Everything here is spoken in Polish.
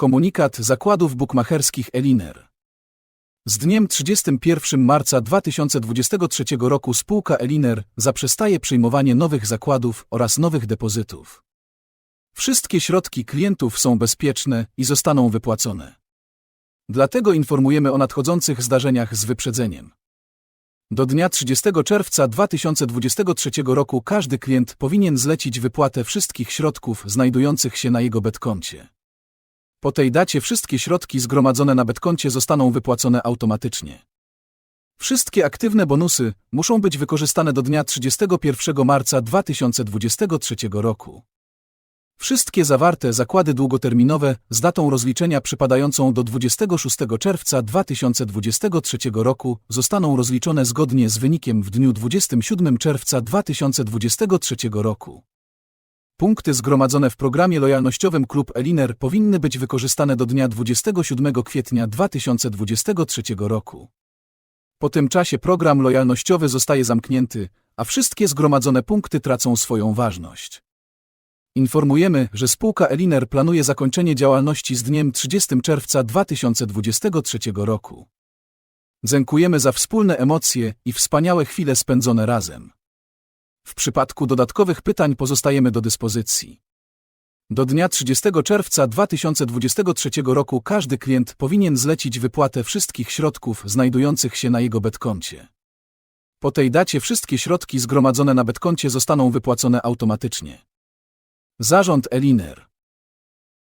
Komunikat zakładów bukmacherskich Eliner. Z dniem 31 marca 2023 roku spółka Eliner zaprzestaje przyjmowanie nowych zakładów oraz nowych depozytów. Wszystkie środki klientów są bezpieczne i zostaną wypłacone. Dlatego informujemy o nadchodzących zdarzeniach z wyprzedzeniem. Do dnia 30 czerwca 2023 roku każdy klient powinien zlecić wypłatę wszystkich środków znajdujących się na jego betkoncie. Po tej dacie wszystkie środki zgromadzone na betkoncie zostaną wypłacone automatycznie. Wszystkie aktywne bonusy muszą być wykorzystane do dnia 31 marca 2023 roku. Wszystkie zawarte zakłady długoterminowe z datą rozliczenia przypadającą do 26 czerwca 2023 roku zostaną rozliczone zgodnie z wynikiem w dniu 27 czerwca 2023 roku. Punkty zgromadzone w programie lojalnościowym Klub Eliner powinny być wykorzystane do dnia 27 kwietnia 2023 roku. Po tym czasie program lojalnościowy zostaje zamknięty, a wszystkie zgromadzone punkty tracą swoją ważność. Informujemy, że spółka Eliner planuje zakończenie działalności z dniem 30 czerwca 2023 roku. Dziękujemy za wspólne emocje i wspaniałe chwile spędzone razem. W przypadku dodatkowych pytań pozostajemy do dyspozycji. Do dnia 30 czerwca 2023 roku każdy klient powinien zlecić wypłatę wszystkich środków znajdujących się na jego betkoncie. Po tej dacie wszystkie środki zgromadzone na betkoncie zostaną wypłacone automatycznie. Zarząd Eliner